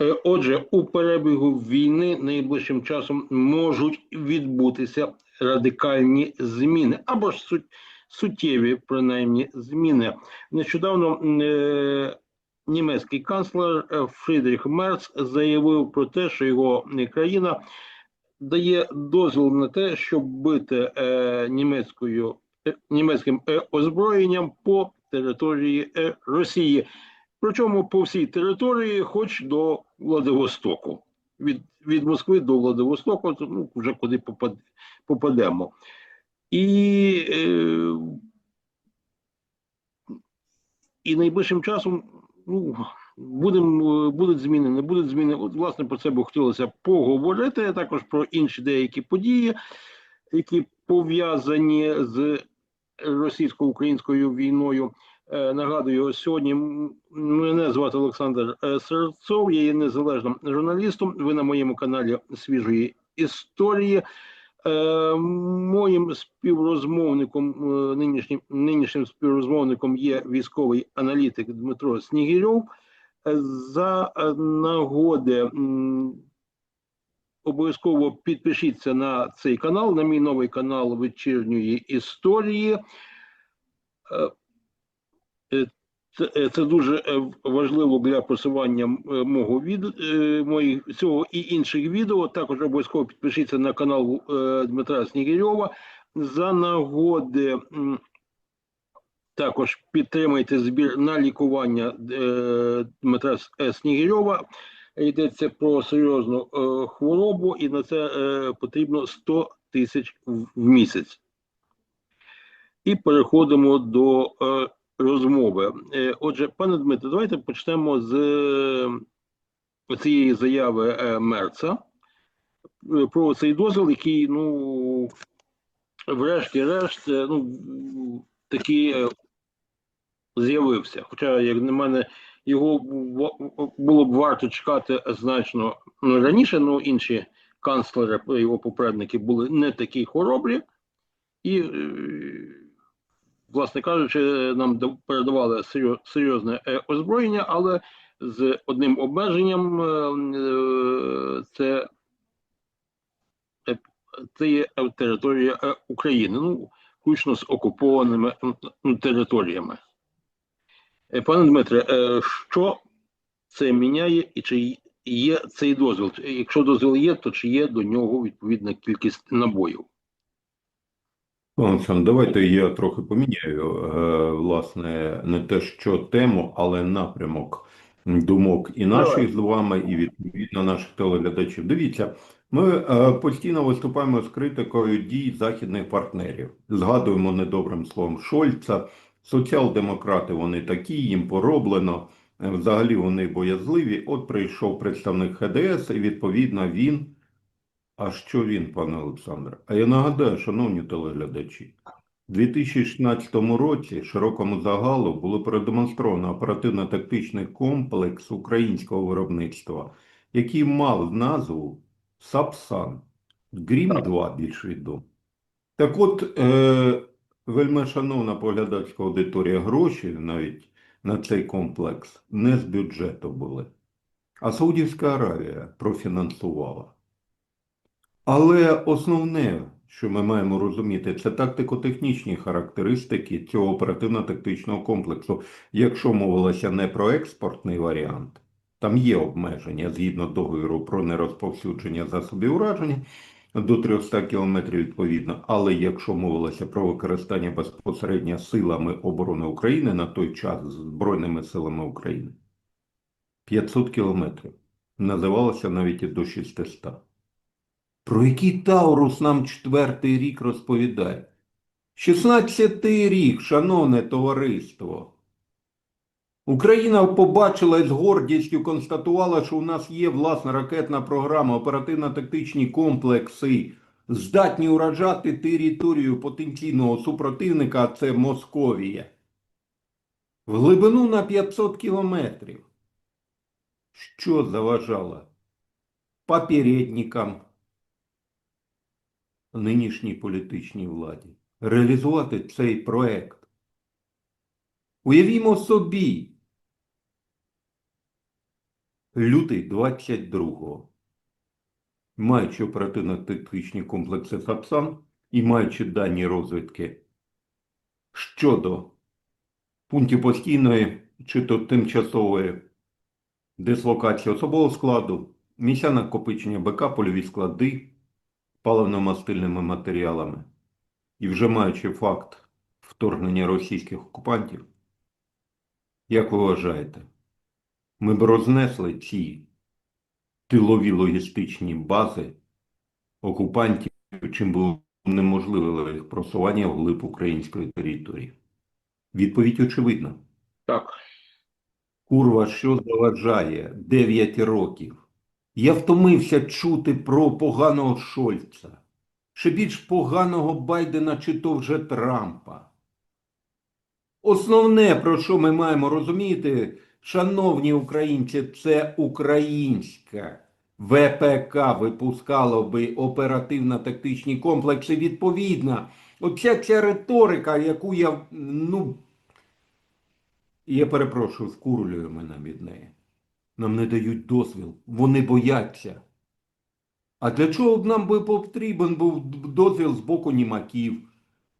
Е, Отже, у перебігу війни найближчим часом можуть відбутися радикальні зміни або ж суть, суттєві, принаймні, зміни. Нещодавно е, німецький канцлер е, Фрідріх Мерц заявив про те, що його е, країна дає дозвіл на те, щоб бити е, німецькою е, німецьким е, озброєнням по території е, Росії. Причому по всій території, хоч до Владивостоку. Від, від Москви до Владивостоку, то, ну, вже куди попад, попадемо. І, е, і найближчим часом ну, будем, будуть зміни, не будуть зміни. От, власне, про це би хотілося поговорити, а також про інші деякі події, які пов'язані з російсько-українською війною. Е, Нагадую, сьогодні мене звати Олександр е, Серцов, я є незалежним журналістом. Ви на моєму каналі свіжої історії. Е, Моїм співрозмовником, нинішнім, нинішнім співрозмовником є військовий аналітик Дмитро Снігірьов. За нагоди обов'язково підпишіться на цей канал, на мій новий канал вечірньої історії. Це, е, це дуже е, важливо для просування е, мого від моїх цього і інших відео. Також обов'язково підпишіться на канал Дмитра Снігирьова. За нагоди також підтримайте збір на лікування Дмитра Снігирьова. Йдеться про серйозну хворобу, і на це потрібно 100 тисяч в місяць. І переходимо до розмови. Е, Отже, пане Дмитро, давайте почнемо з е, цієї заяви е, Мерца про цей дозвіл, який, ну, врешті-решт, ну, такий е, з'явився. Хоча, як на мене, його було б варто чекати значно ну, раніше, ну інші канцлери, його попередники були не такі хоробрі. І власне кажучи, нам передавали серйозне е, озброєння, але з одним обмеженням е, е, це, це є територія України, ну, включно з окупованими м, територіями. Пане Дмитре, що це міняє і чи є цей дозвіл? Якщо дозвіл є, то чи є до нього відповідна кількість набоїв? Олександр, давайте я трохи поміняю, е, власне, не те, що тему, але напрямок думок і наших з вами, і відповідно наших телеглядачів. Дивіться, ми е, постійно виступаємо з критикою дій західних партнерів. Згадуємо недобрим словом Шольца. Соціал-демократи вони такі, їм пороблено. Е, Взагалі вони боязливі. От прийшов представник ХДС, і відповідно він. А що він, пане Олександре? А я нагадаю, шановні телеглядачі, у 2016 році широкому загалу було продемонстровано оперативно-тактичний комплекс українського виробництва, який мав назву САПСАН. Грім-2 більш відомо. Так от, е, вельми шановна поглядацька аудиторія, гроші навіть на цей комплекс не з бюджету були, а Саудівська Аравія профінансувала. Але основне, що ми маємо розуміти, це тактико-технічні характеристики цього оперативно-тактичного комплексу. Якщо мовилося не про експортний варіант, там є обмеження згідно договору про нерозповсюдження засобів ураження до 300 км відповідно. Але якщо мовилося про використання безпосередньо силами оборони України на той час Збройними силами України, 500 кілометрів. Називалося навіть і до 600. Про який Таурус нам четвертий рік розповідає? 16-й рік, шановне товариство. Україна побачила і з гордістю констатувала, що у нас є власна ракетна програма, оперативно-тактичні комплекси, здатні уражати територію потенційного супротивника, а це Московія. В глибину на 500 кілометрів. Що заважало попередникам нинішній політичній владі реалізувати цей проект. Уявімо собі, Лютий 22-го. Маючи оперативно-тактичні комплекси САПСАН і маючи дані розвідки щодо пунктів постійної чи то тимчасової дислокації особового складу, місця накопичення БК, польові склади паливно-мастильними матеріалами і вже маючи факт вторгнення російських окупантів, як ви вважаєте, ми б рознесли ці тилові логістичні бази окупантів, чим було неможливе їх просування вглиб української території? Відповідь очевидна. Так. Курва, що заважає 9 років. Я втомився чути про поганого Шольца, ще більш поганого Байдена чи то вже Трампа. Основне, про що ми маємо розуміти, шановні українці, це українська ВПК випускало би оперативно-тактичні комплекси відповідно. Оця ця риторика, яку я, ну, я перепрошую, вкурлюю мене від неї. Нам не дають дозвіл, вони бояться. А для чого б нам би потрібен був дозвіл з боку німаків,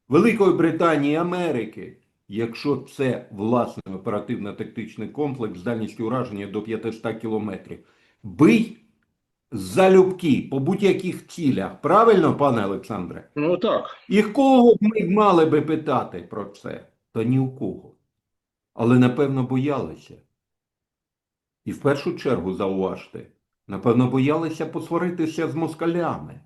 Великої Британії, Америки, якщо це власний оперативно-тактичний комплекс з дальністю ураження до 500 кілометрів? Бий залюбки по будь-яких цілях. Правильно, пане Олександре? Ну так. І кого б ми мали би питати про це? Та ні у кого. Але напевно боялися. І в першу чергу зауважте, напевно, боялися посваритися з москалями.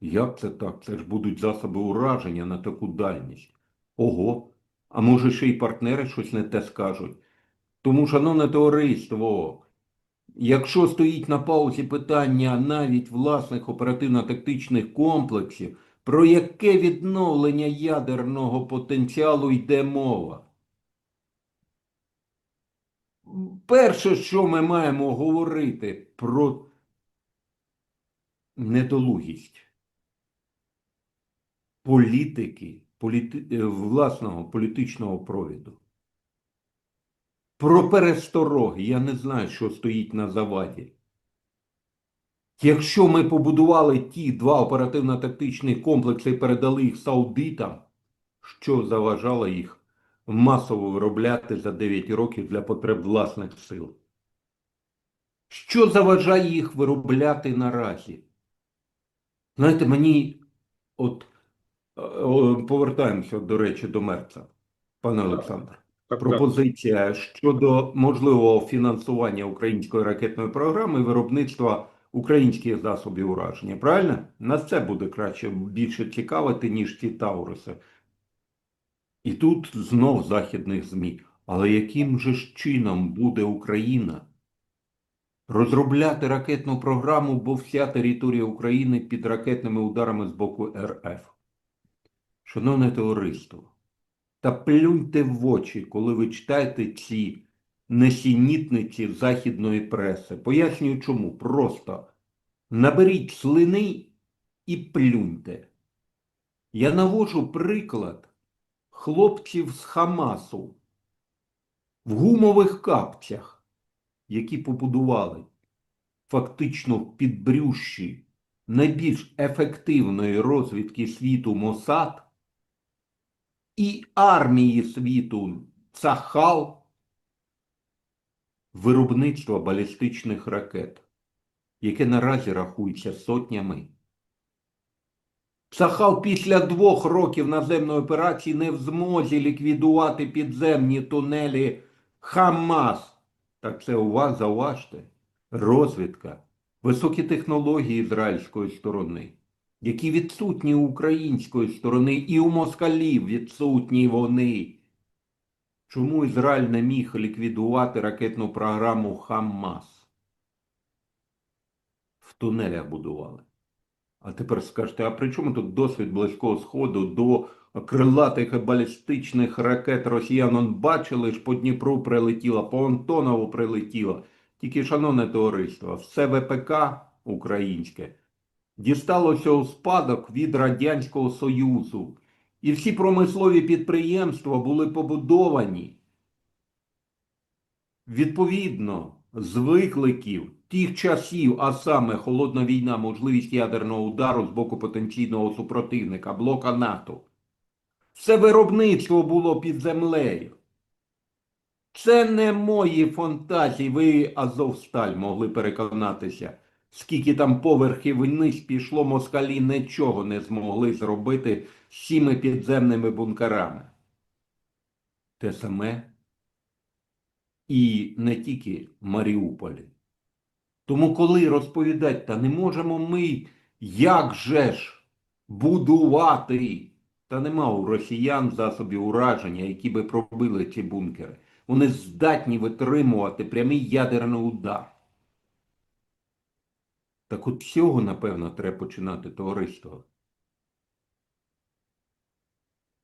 Як це так? Це ж будуть засоби ураження на таку дальність. Ого, а може ще й партнери щось не те скажуть. Тому, шановне товариство, якщо стоїть на паузі питання навіть власних оперативно-тактичних комплексів, про яке відновлення ядерного потенціалу йде мова? Перше, що ми маємо говорити про недолугість політики, політи... е, власного політичного провіду. Про перестороги. Я не знаю, що стоїть на заваді. Якщо ми побудували ті два оперативно-тактичні комплекси і передали їх саудитам, що заважало їх масово виробляти за 9 років для потреб власних сил? Що заважає їх виробляти наразі? Знаєте, мені от е, повертаємося, до речі, до Мерца, пане Олександр. Пропозиція щодо можливого фінансування української ракетної програми виробництва українських засобів ураження. Правильно? Нас це буде краще більше цікавити, ніж ті Тауруси. І тут знов західних ЗМІ. Але яким же ж чином буде Україна розробляти ракетну програму, бо вся територія України під ракетними ударами з боку РФ? Шановне товариство, та плюньте в очі, коли ви читаєте ці несенітниці західної преси. Пояснюю чому. Просто наберіть слини і плюньте. Я навожу приклад хлопців з Хамасу в гумових капцях, які побудували фактично в підбрющі найбільш ефективної розвідки світу Мосад і армії світу Цахал виробництва балістичних ракет, яке наразі рахується сотнями. Цахал після двох років наземної операції не в змозі ліквідувати підземні тунелі Хамас. Так це у вас зауважте. Розвідка, високі технології ізраїльської сторони, які відсутні у української сторони, і у москалів відсутні вони. Чому Ізраїль не міг ліквідувати ракетну програму Хамас? В тунелях будували. А тепер скажете, а при чому тут досвід Близького Сходу до крилатих балістичних ракет росіян он бачили ж по Дніпру прилетіла, по Антонову прилетіла. Тільки, шановне товариство, все ВПК українське дісталося у спадок від Радянського Союзу. І всі промислові підприємства були побудовані відповідно з викликів тих часів, а саме холодна війна, можливість ядерного удару з боку потенційного супротивника, блока НАТО. Це виробництво було під землею. Це не мої фантазії. Ви Азовсталь могли переконатися, скільки там поверхів вниз пішло, москалі нічого не змогли зробити з цими підземними бункерами. Те саме і не тільки Маріуполі. Тому коли розповідать, та не можемо ми, як же ж будувати, та нема у росіян засобів ураження, які би пробили ці бункери. Вони здатні витримувати прямий ядерний удар. Так от цього, напевно, треба починати товариство.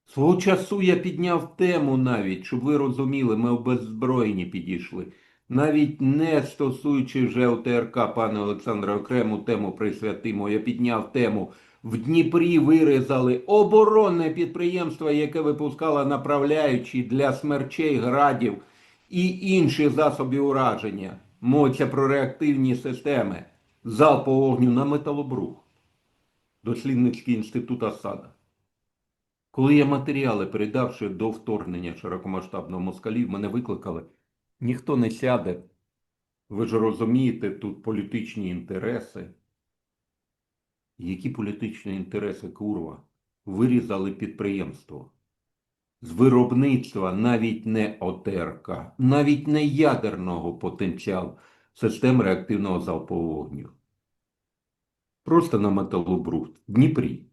Свого часу я підняв тему навіть, щоб ви розуміли, ми обеззброєні підійшли. Навіть не стосуючи вже ОТРК, пане Олександре, окрему тему присвятимо, я підняв тему. В Дніпрі вирізали оборонне підприємство, яке випускало направляючі для смерчей, градів і інші засоби ураження. Мовиться про реактивні системи залпового вогню на металобрух. Дослідницький інститут Асада. Коли я матеріали, передавши до вторгнення широкомасштабного москалів, мене викликали, ніхто не сяде. Ви ж розумієте, тут політичні інтереси. Які політичні інтереси, курва? Вирізали підприємство. З виробництва навіть не ОТРК, навіть не ядерного потенціалу систем реактивного залпового вогню. Просто на металобрухт Дніпрі.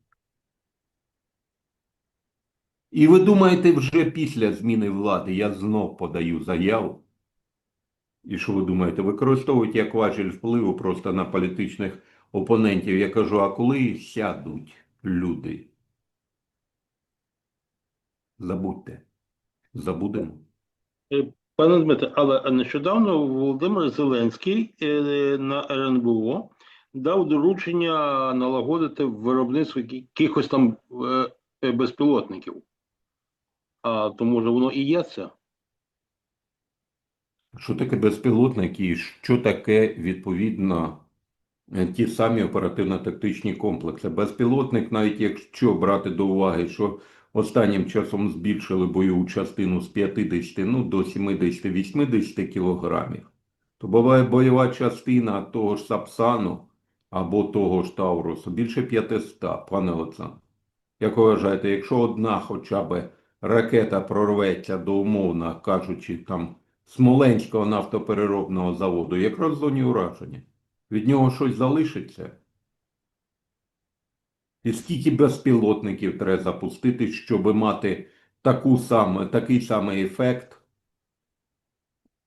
І ви думаєте, вже після зміни влади я знов подаю заяву? І що ви думаєте, використовують як важіль впливу просто на політичних опонентів? Я кажу, а коли сядуть люди? Забудьте. Забудемо. Пане Дмитре, але нещодавно Володимир Зеленський е, на РНБО дав доручення налагодити виробництво якихось там е, е, безпілотників. А то може воно і є це? Що таке безпілотник і що таке відповідно е, ті самі оперативно-тактичні комплекси? Безпілотник, навіть якщо брати до уваги, що останнім часом збільшили бойову частину з 50 ну, до 70-80 кілограмів, то буває бойова частина того ж Сапсану або того ж Таурусу більше 500, пане Олександр. Як ви вважаєте, якщо одна хоча б ракета прорветься до умовно кажучи, там Смоленського нафтопереробного заводу, якраз в зоні ураження. Від нього щось залишиться. І скільки безпілотників треба запустити, щоб мати таку саме, такий самий ефект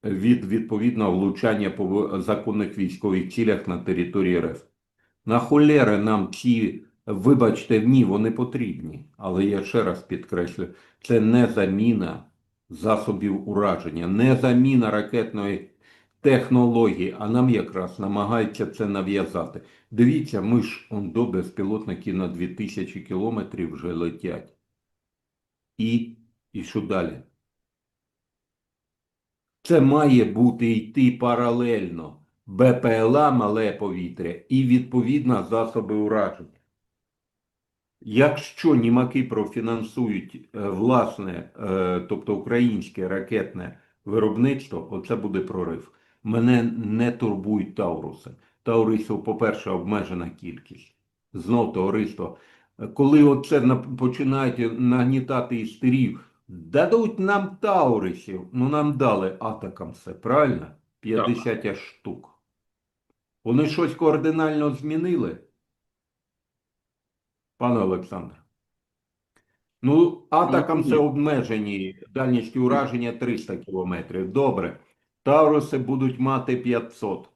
від відповідного влучання по законних військових цілях на території РФ. На холєри нам ці, вибачте, ні, вони потрібні. Але я ще раз підкреслю, це не заміна засобів ураження, не заміна ракетної технології, а нам якраз намагаються це нав'язати. Дивіться, ми ж он до безпілотники на 2000 кілометрів вже летять. І, і що далі? Це має бути йти паралельно. БПЛА мале повітря і відповідно засоби ураження. Якщо німаки профінансують е, власне, е, тобто українське ракетне виробництво, оце буде прорив. Мене не турбують Тауруси. Таурисів, по-перше, обмежена кількість. Знов товариство. Коли оце починають нагнітати істерів, дадуть нам Таурисів. Ну нам дали атакам все, правильно? 50 аж штук. Вони щось кардинально змінили? Пане Олександр. Ну, атакам це обмежені дальністю ураження 300 кілометрів. Добре. Тауруси будуть мати 500.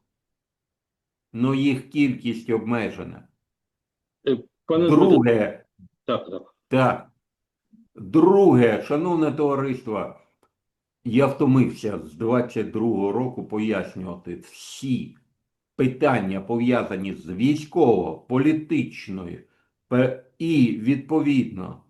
Ну, їх кількість обмежена. Е, Пане Друге, так, так. так. Друге, шановне товариство, я втомився з 22-го року пояснювати всі питання, пов'язані з військово-політичною і, відповідно,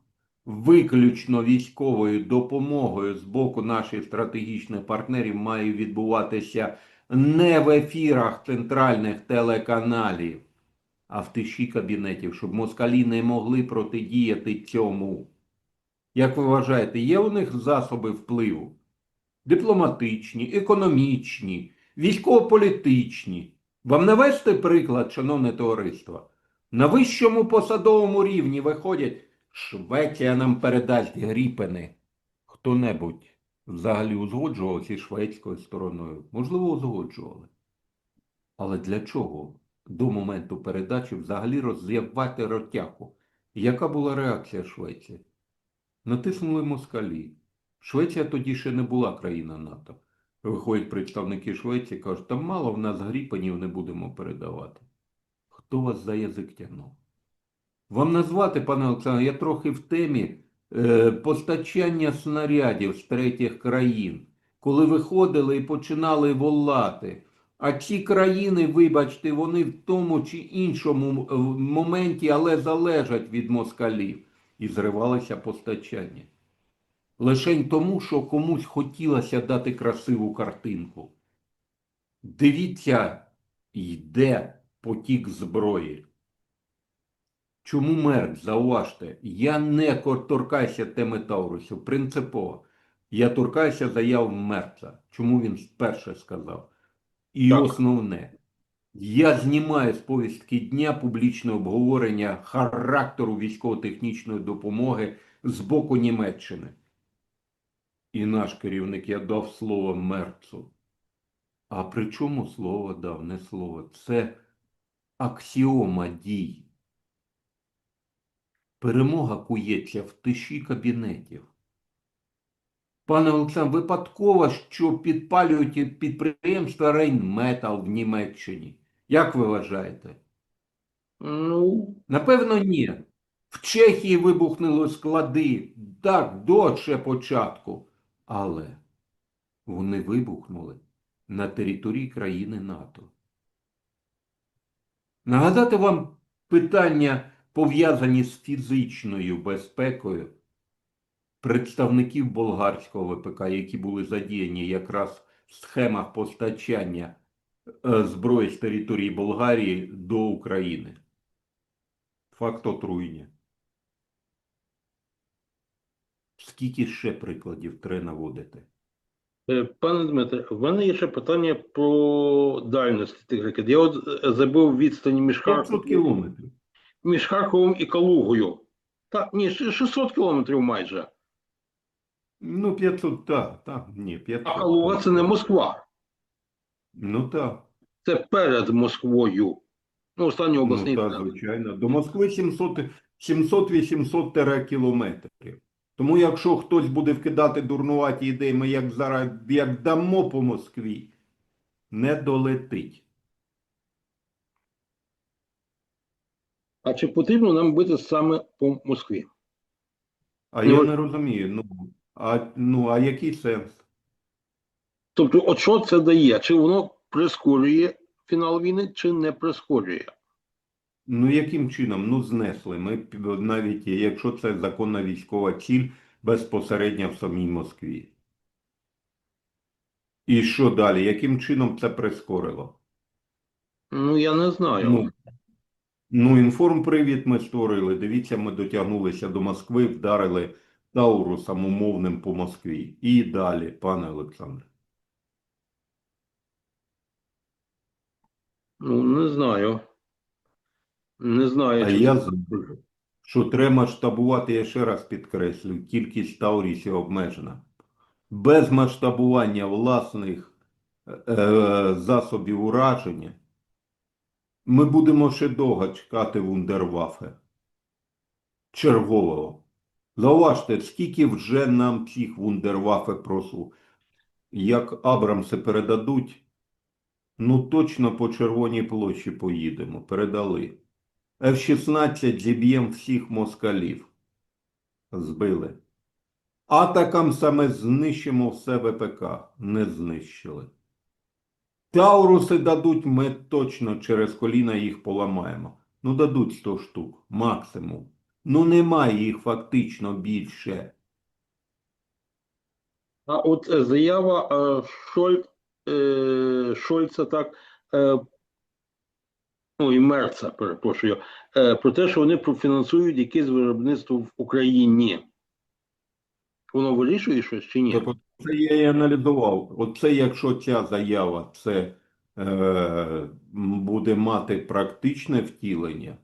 виключно військовою допомогою з боку наших стратегічних партнерів має відбуватися не в ефірах центральних телеканалів, а в тиші кабінетів, щоб москалі не могли протидіяти цьому. Як ви вважаєте, є у них засоби впливу? Дипломатичні, економічні, військово-політичні. Вам навести приклад, шановне товариство? На вищому посадовому рівні виходять Швеція нам передасть гріпени. Хто-небудь взагалі узгоджував зі шведською стороною? Можливо, узгоджували. Але для чого до моменту передачі взагалі роз'явати ротяку? Яка була реакція Швеції? Натиснули москалі. Швеція тоді ще не була країна НАТО. Виходять представники Швеції, кажуть, там мало в нас гріпенів не будемо передавати. Хто вас за язик тягнув? Вам назвати, пане Олександре, я трохи в темі е, постачання снарядів з третіх країн, коли виходили і починали волати. А ці країни, вибачте, вони в тому чи іншому моменті, але залежать від москалів. І зривалося постачання. Лишень тому, що комусь хотілося дати красиву картинку. Дивіться, йде потік зброї. Чому Мерк, зауважте, я не торкаюся теми Таурусів, принципово. Я торкаюся заяв Мерца. Чому він вперше сказав? І Так. основне, я знімаю з повістки дня публічне обговорення характеру військово-технічної допомоги з боку Німеччини. І наш керівник, я дав слово Мерцу. А при чому слово дав, не слово? Це аксіома дій. Перемога кується в тиші кабінетів. Пане Олександр, випадково, що підпалюють підприємства Рейнметал в Німеччині. Як ви вважаєте? Ну, Напевно, ні. В Чехії вибухнули склади. Так, до ще початку. Але вони вибухнули на території країни НАТО. Нагадати вам питання, пов'язані з фізичною безпекою представників болгарського ВПК, які були задіяні якраз в схемах постачання е, зброї з території Болгарії до України. Факт отруєння. Скільки ще прикладів треба наводити? Е, пане Дмитре, в мене є ще питання про дальність тих ракет. Я от е, забив відстані між Харковом, кілометрів. між Харковом і Калугою. Так, ні, 600 кілометрів майже. Ну, 500, так, так, ні, 500. А Калуга це не Москва, Ну, так. це перед Москвою. Ну, останній обласний. Ну, так, звичайно. До Москви 700 700-800 тере кілометрів. Тому якщо хтось буде вкидати дурнуваті ідеї, ми як зараз як дамо по Москві, не долетить. А чи потрібно нам бити саме по Москві? А Ну, я не розумію. Ну, а, ну, а який сенс? Тобто, от що це дає? Чи воно прискорює фінал війни, чи не прискорює? Ну, яким чином? Ну, знесли. Ми навіть, якщо це законна військова ціль, безпосередньо в самій Москві. І що далі? Яким чином це прискорило? Ну, я не знаю. Ну, ну, інформпривід ми створили. Дивіться, ми дотягнулися до Москви, вдарили Таурусом умовним по Москві. І далі, пане Олександре. Ну, не знаю. Не знаю. А чи я знаю, що треба масштабувати, я ще раз підкреслю, кількість Таурісів обмежена. Без масштабування власних е, засобів ураження ми будемо ще довго чекати вундервафе чергового. Зауважте, скільки вже нам цих вундервафе просу. Як Абрамси передадуть, ну точно по Червоній площі поїдемо. Передали. F-16 зіб'єм всіх москалів. Збили. Атакам саме знищимо все ВПК. Не знищили. Тауруси дадуть, ми точно через коліна їх поламаємо. Ну, дадуть 100 штук, максимум. Ну, немає їх фактично більше. А от е, заява е, Шольц е, Шольца, так, ну і Мерца, перепрошую, е, про те, що вони профінансують якесь виробництво в Україні. Воно вирішує щось чи ні? Це я і аналізував. Оце якщо ця заява це е, буде мати практичне втілення,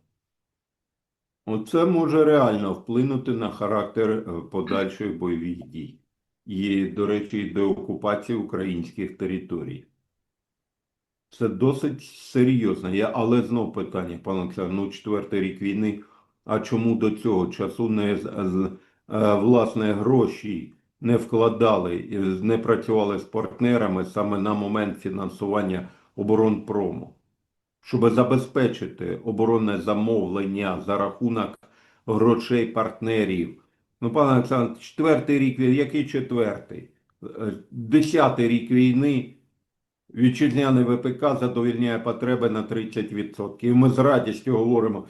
оце може реально вплинути на характер е, подальших бойових дій. І, до речі, і до окупації українських територій. Це досить серйозно. Я, але знов питання, пане Олександр, ну четвертий рік війни, а чому до цього часу не з, власне гроші не вкладали, не працювали з партнерами саме на момент фінансування оборонпрому, щоб забезпечити оборонне замовлення за рахунок грошей партнерів. Ну, пане Олександр, четвертий рік війни, який четвертий? Десятий рік війни. Вітчизняний ВПК задовільняє потреби на 30%. І ми з радістю говоримо,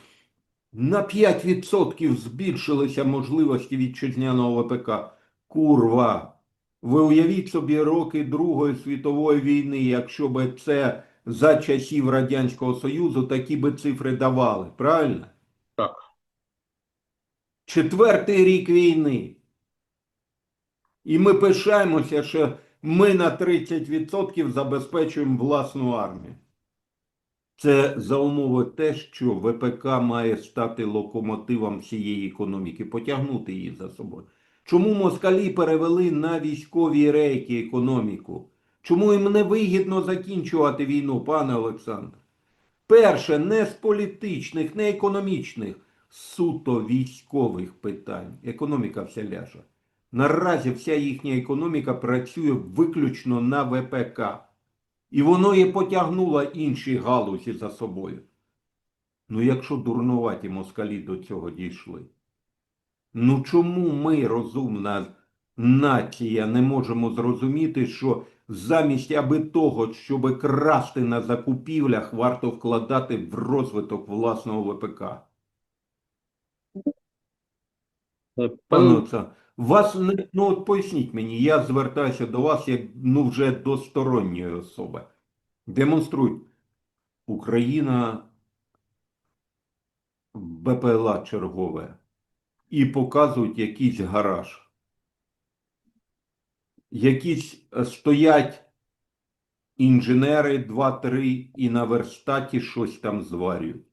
на 5% збільшилися можливості вітчизняного ВПК. Курва! Ви уявіть собі роки Другої світової війни, якщо би це за часів Радянського Союзу такі би цифри давали. Правильно? Так. Четвертий рік війни. І ми пишаємося, що ми на 30% забезпечуємо власну армію. Це за умови те, що ВПК має стати локомотивом всієї економіки, потягнути її за собою. Чому москалі перевели на військові рейки економіку? Чому їм не вигідно закінчувати війну, пане Олександр? Перше, не з політичних, не економічних, суто військових питань. Економіка вся ляже. Наразі вся їхня економіка працює виключно на ВПК. І воно і потягнуло інші галузі за собою. Ну, якщо дурнуваті москалі до цього дійшли. Ну чому ми, розумна нація, не можемо зрозуміти, що замість аби того, щоб красти на закупівлях, варто вкладати в розвиток власного ВПК? Е, Пане вас не ну от поясніть мені, я звертаюся до вас як ну вже до сторонньої особи. Демонструють Україна БПЛА чергове і показують якийсь гараж. Якісь е, стоять інженери два-три і на верстаті щось там зварюють.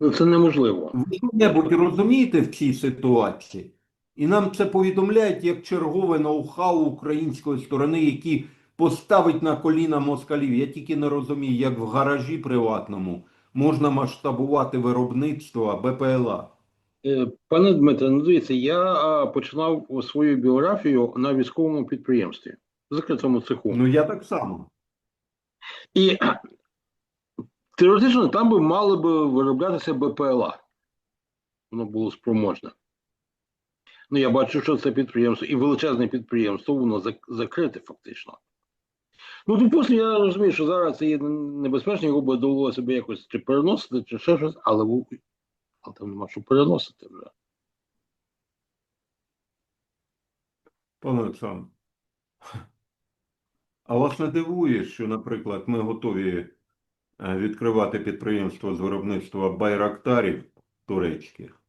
ну, це неможливо. Ви що-небудь розумієте в цій ситуації? І нам це повідомляють як чергове ноу-хау української сторони, які поставить на коліна москалів. Я тільки не розумію, як в гаражі приватному можна масштабувати виробництво БПЛА. Е, Пане Дмитре, ну дивіться, я починав свою біографію на військовому підприємстві, в закритому цеху. Ну я так само. І теоретично там би мали би вироблятися БПЛА. Воно було спроможне. Ну, я бачу, що це підприємство і величезне підприємство, воно зак- закрите фактично. Ну, допустимо, я розумію, що зараз це є небезпечно, його би довелося би якось чи переносити, чи ще щось, але, але там нема що переносити вже. Пане Олександр, а вас не дивує, що, наприклад, ми готові е, відкривати підприємство з виробництва байрактарів турецьких,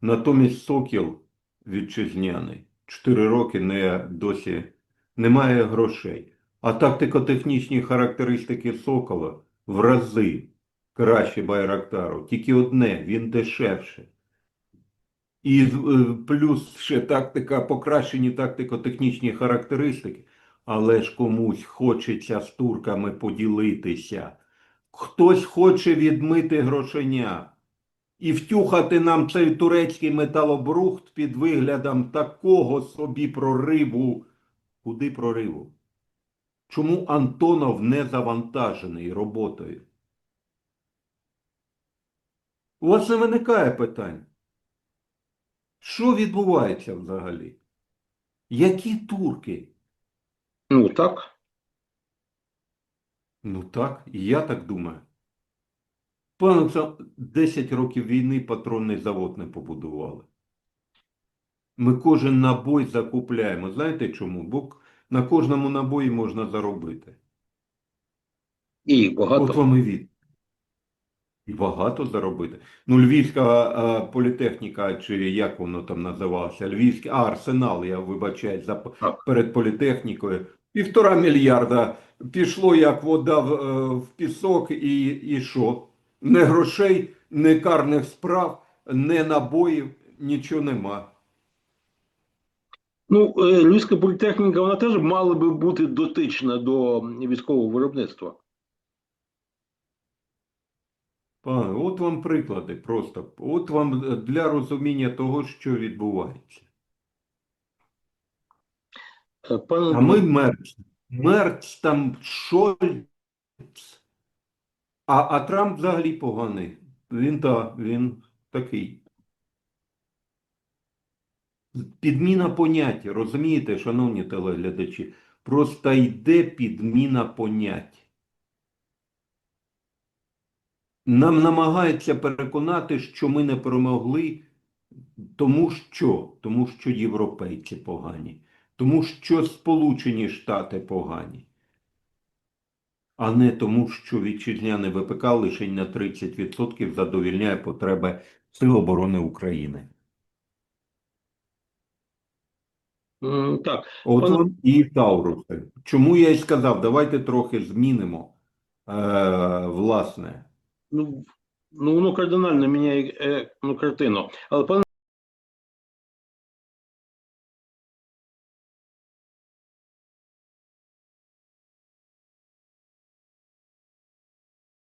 натомість Сокіл вітчизняний 4 роки не досі немає грошей. А тактико-технічні характеристики Сокола в рази краще байрактару. Тільки одне, він дешевше. І е, плюс ще тактика, покращені тактико-технічні характеристики, але ж комусь хочеться з турками поділитися. Хтось хоче відмити грошеня і втюхати нам цей турецький металобрухт під виглядом такого собі прориву. Куди прориву? Чому Антонов не завантажений роботою? У вас не виникає питань? Що відбувається взагалі? Які турки? Ну так. Ну так, і я так думаю. Олександр, 10 років війни патронний завод не побудували. Ми кожен набой закупляємо. Знаєте чому? Бо на кожному набої можна заробити. І багато. От вам і від. І багато заробити. Ну, Львівська е, політехніка, чи як воно там називалося? Львівський а, арсенал, я вибачаю, за, перед політехнікою. Півтора мільярда пішло як вода в, е, в пісок, і, і що? Не грошей, не карних справ, не набоїв, нічого нема. Ну, е, Львівська політехніка, вона теж мала би бути дотична до військового виробництва. Пане, от вам приклади просто. От вам для розуміння того, що відбувається. Е, Пане А ми Мерц. Мерц там Шольц. А, а Трамп взагалі поганий. Він та, він такий. Підміна понять, розумієте, шановні телеглядачі? Просто йде підміна понять. Нам намагаються переконати, що ми не перемогли, тому що, тому що європейці погані, тому що Сполучені Штати погані, а не тому, що вітчизняне ВПК лише на 30% задовільняє потреби Сил оборони України. м, так, От Пане- і Тауруси. Чому я й сказав, давайте трохи змінимо е, власне. ну, ну воно кардинально міняє е, ну, картину. Але пане